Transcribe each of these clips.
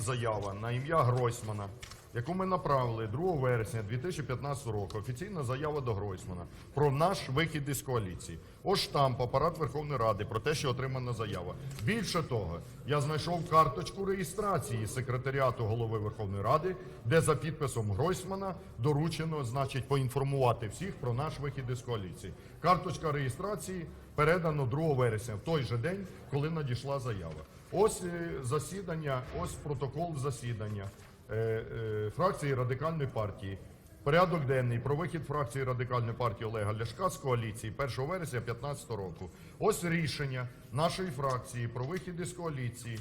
заява на ім'я Гройсмана, яку ми направили 2 вересня 2015 року. Офіційна заява до Гройсмана про наш вихід із коаліції. Ось штамп, апарат Верховної Ради про те, що отримана заява. Більше того, я знайшов карточку реєстрації секретаріату голови Верховної Ради, де за підписом Гройсмана доручено, значить, поінформувати всіх про наш вихід із коаліції. Карточка реєстрації передано 2 вересня, в той же день, коли надійшла заява. Ось е, засідання, ось протокол засідання е, е, фракції радикальної партії. Порядок денний про вихід фракції радикальної партії Олега Ляшка з коаліції 1 вересня 2015 року. Ось рішення нашої фракції про вихід із коаліції.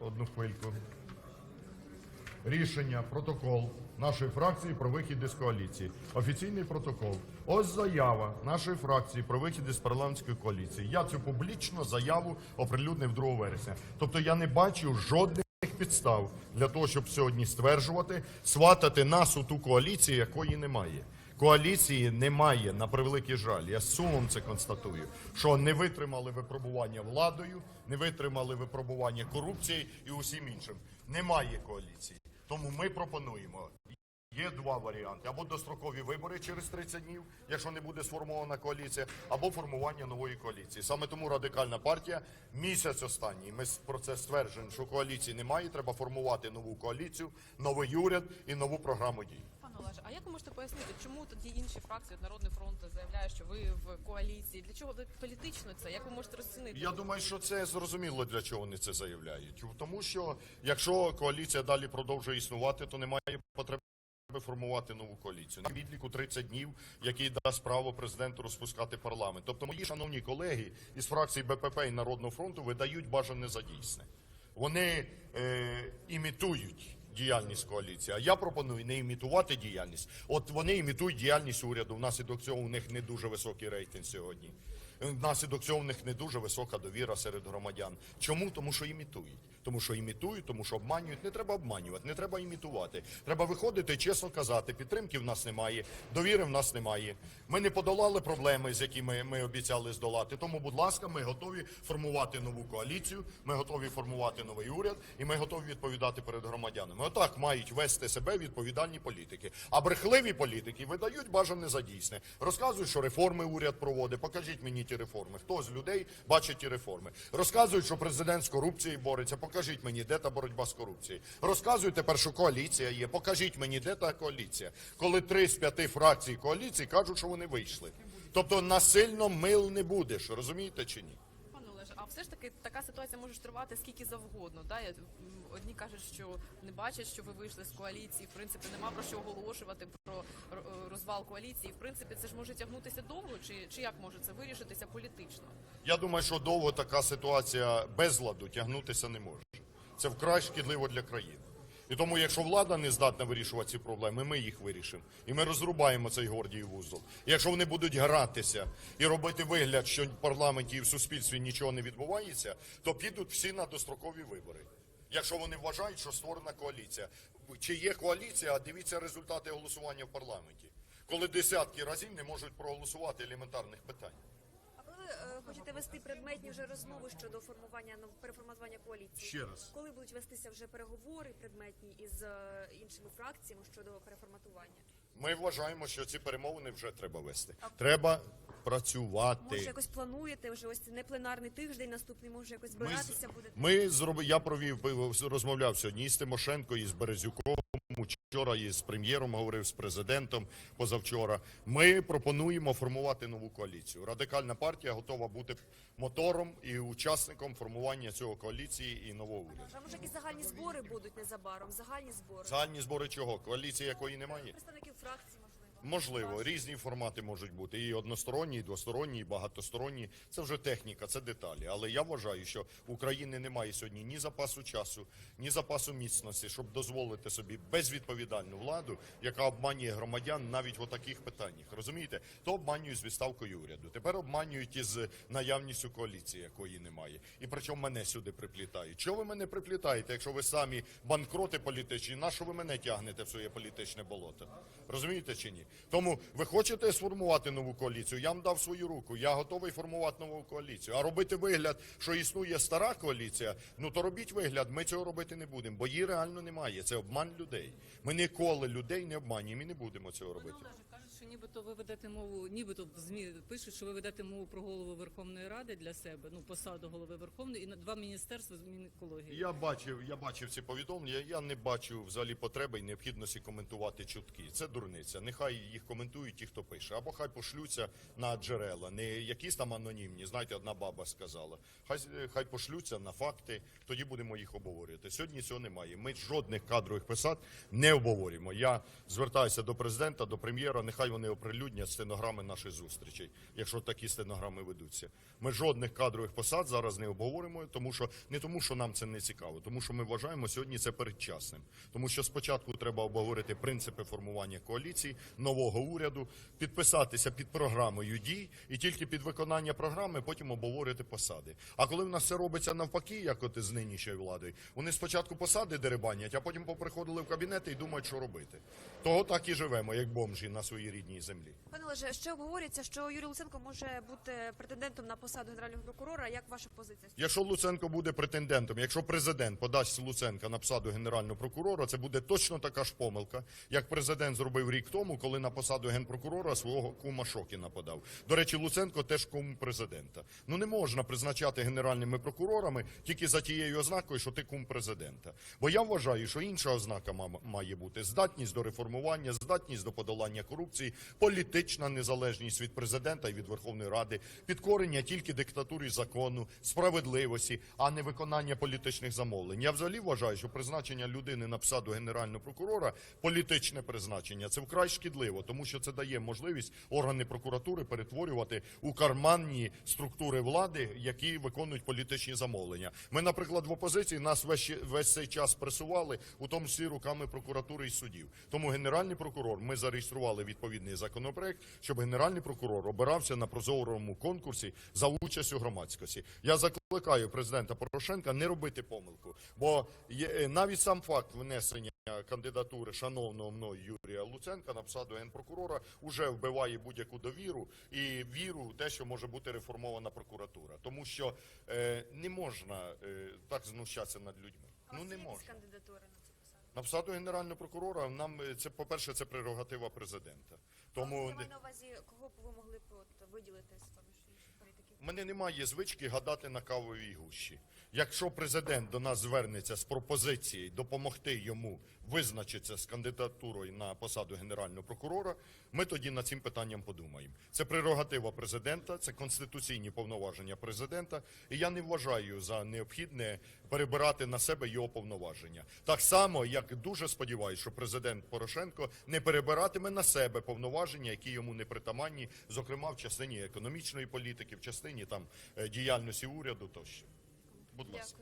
Одну хвильку. Рішення, протокол нашої фракції про вихід із коаліції. Офіційний протокол. Ось заява нашої фракції про вихід із парламентської коаліції. Я цю публічну заяву оприлюднив 2 вересня. Тобто я не бачу жодних підстав для того, щоб сьогодні стверджувати, сватати нас у ту коаліцію, якої немає. Коаліції немає на превеликий жаль. Я з сумом це констатую. Що не витримали випробування владою, не витримали випробування корупції і усім іншим. Немає коаліції. Тому ми пропонуємо. Є два варіанти: або дострокові вибори через 30 днів, якщо не буде сформована коаліція, або формування нової коаліції. Саме тому радикальна партія місяць останній. Ми про це стверджуємо, що коаліції немає. Треба формувати нову коаліцію, новий уряд і нову програму дій. Пане Олеже, а як ви можете пояснити, чому тоді інші фракції Народний фронт заявляє, що ви в коаліції? Для чого політично це? Як ви можете розцінити? Я думаю, що це зрозуміло для чого вони це заявляють. Тому що якщо коаліція далі продовжує існувати, то немає потреби формувати нову коаліцію. На відліку 30 днів, який дасть право президенту розпускати парламент. Тобто, мої шановні колеги із фракції БПП і Народного фронту видають бажане за дійсне. Вони е, імітують діяльність коаліції. А я пропоную не імітувати діяльність. От вони імітують діяльність уряду. Внаслідок цього у них не дуже високий рейтинг сьогодні. Внаслідок цього у них не дуже висока довіра серед громадян. Чому? Тому що імітують. Тому що імітують, тому що обманюють. Не треба обманювати, не треба імітувати. Треба виходити чесно казати, підтримки в нас немає, довіри в нас немає. Ми не подолали проблеми, з якими ми обіцяли здолати. Тому, будь ласка, ми готові формувати нову коаліцію, ми готові формувати новий уряд, і ми готові відповідати перед громадянами. Отак мають вести себе відповідальні політики. А брехливі політики видають бажане за дійсне. Розказують, що реформи уряд проводить. Покажіть мені ті реформи. Хто з людей бачить ті реформи? Розказують, що президент з корупцією бореться. Покажіть мені, де та боротьба з корупцією. Розказують тепер, що коаліція є. Покажіть мені, де та коаліція. Коли три з п'яти фракцій коаліції кажуть, що вони вийшли. Тобто насильно мил не будеш, розумієте чи ні? Все ж таки така ситуація може тривати скільки завгодно. Да? Одні кажуть, що не бачать, що ви вийшли з коаліції. В принципі, нема про що оголошувати про е, розвал коаліції. В принципі, це ж може тягнутися довго, чи, чи як може це вирішитися політично? Я думаю, що довго така ситуація безладу тягнутися не може. Це вкрай шкідливо для країни. І тому, якщо влада не здатна вирішувати ці проблеми, ми їх вирішимо. І ми розрубаємо цей гордій вузол. Якщо вони будуть гратися і робити вигляд, що в парламенті і в суспільстві нічого не відбувається, то підуть всі на дострокові вибори. Якщо вони вважають, що створена коаліція. Чи є коаліція, а дивіться результати голосування в парламенті. Коли десятки разів не можуть проголосувати елементарних питань. Е, хочете вести предметні вже розмови щодо формування ну, переформатування коаліції? Ще раз. Коли будуть вестися вже переговори предметні із е, іншими фракціями щодо переформатування? Ми вважаємо, що ці перемовини вже треба вести. Треба працювати. Може, якось плануєте вже ось не пленарний тиждень, наступний може якось збиратися буде. ми зроби, я провів розмовляв сьогодні із Тимошенко, із Березюком. Вчора з прем'єром говорив з президентом позавчора. Ми пропонуємо формувати нову коаліцію. Радикальна партія готова бути мотором і учасником формування цього коаліції і нового уряду. А може якісь загальні збори будуть незабаром? Загальні збори Загальні збори чого? Коаліції якої немає? представників фракцій, можливо. Різні формати можуть бути і односторонні, і двосторонні, і багатосторонні. Це вже техніка, це деталі. Але я вважаю, що в України немає сьогодні ні запасу часу, ні запасу міцності, щоб дозволити собі безвідповідальну владу, яка обманює громадян навіть в таких питаннях. Розумієте, то обманюють з відставкою уряду. Тепер обманюють із наявністю коаліції, якої немає. І причому мене сюди приплітають. Чого ви мене приплітаєте, якщо ви самі банкроти політичні? На що ви мене тягнете в своє політичне болото? Розумієте чи ні? Тому ви хочете сформувати нову коаліцію? Я вам дав свою руку. Я готовий формувати нову коаліцію. А робити вигляд, що існує стара коаліція, ну то робіть вигляд. Ми цього робити не будемо, бо її реально немає. Це обман людей. Ми ніколи людей не обманюємо і не будемо цього робити. Що нібито ви ведете мову, нібито в ЗМІ пишуть, що ви ведете мову про голову Верховної Ради для себе, ну посаду голови Верховної і на два міністерства з Мінекології. Я бачив, я бачив ці повідомлення. Я не бачу взагалі потреби і необхідності коментувати чутки. Це дурниця. Нехай їх коментують ті, хто пише, або хай пошлються на джерела, не якісь там анонімні. Знаєте, одна баба сказала. Хай хай пошлються на факти. Тоді будемо їх обговорювати. Сьогодні цього немає. Ми жодних кадрових посад не обговорюємо. Я звертаюся до президента, до прем'єра. Нехай вони оприлюднять стенограми наших зустрічей, якщо такі стенограми ведуться. Ми жодних кадрових посад зараз не обговорюємо, тому що не тому, що нам це не цікаво, тому що ми вважаємо сьогодні це передчасним. Тому що спочатку треба обговорити принципи формування коаліції, нового уряду, підписатися під програмою дій, і тільки під виконання програми потім обговорити посади. А коли в нас це робиться навпаки, як от з нинішньою владою, вони спочатку посади деребанять, а потім поприходили в кабінети і думають, що робити. Того так і живемо, як бомжі на своїй рідній землі. Пане Олеже, ще обговорюється, що Юрій Луценко може бути претендентом на посаду генерального прокурора. Як ваша позиція? Якщо Луценко буде претендентом, якщо президент подасть Луценка на посаду генерального прокурора, це буде точно така ж помилка, як президент зробив рік тому, коли на посаду генпрокурора свого кума Шокіна подав. До речі, Луценко теж кум президента. Ну не можна призначати генеральними прокурорами тільки за тією ознакою, що ти кум президента. Бо я вважаю, що інша ознака ма- має бути здатність до реформування, здатність до подолання корупції, політична незалежність від президента і від Верховної Ради, підкорення тільки диктатурі закону, справедливості, а не виконання політичних замовлень. Я взагалі вважаю, що призначення людини на посаду генерального прокурора, політичне призначення, це вкрай шкідливо, тому що це дає можливість органи прокуратури перетворювати у карманні структури влади, які виконують політичні замовлення. Ми, наприклад, в опозиції нас весь, весь цей час пресували, у тому числі руками прокуратури і судів. Тому генеральний прокурор ми зареєстрували відповідний законопроект, щоб генеральний прокурор обирався на прозорому конкурсі за участю громадськості. Я закликаю президента Порошенка не робити помилку, бо є, е, навіть сам факт внесення кандидатури шановного мною Юрія Луценка на посаду генпрокурора уже вбиває будь-яку довіру і віру в те, що може бути реформована прокуратура, тому що е, не можна е, так знущатися над людьми. Ну не можна. кандидатури на посаду? Генерального прокурора нам е, це, по-перше, це прерогатива президента. Тому Я маю на увазі, кого б ви могли б от, виділити з поміж мене немає звички гадати на кавовій гущі. Якщо президент до нас звернеться з пропозицією допомогти йому визначитися з кандидатурою на посаду генерального прокурора, ми тоді над цим питанням подумаємо. Це прерогатива президента, це конституційні повноваження президента, і я не вважаю за необхідне перебирати на себе його повноваження. Так само, як дуже сподіваюся, що президент Порошенко не перебиратиме на себе повноваження, які йому не притаманні, зокрема в частині економічної політики, в частині там е, діяльності уряду тощо. Будь ласка.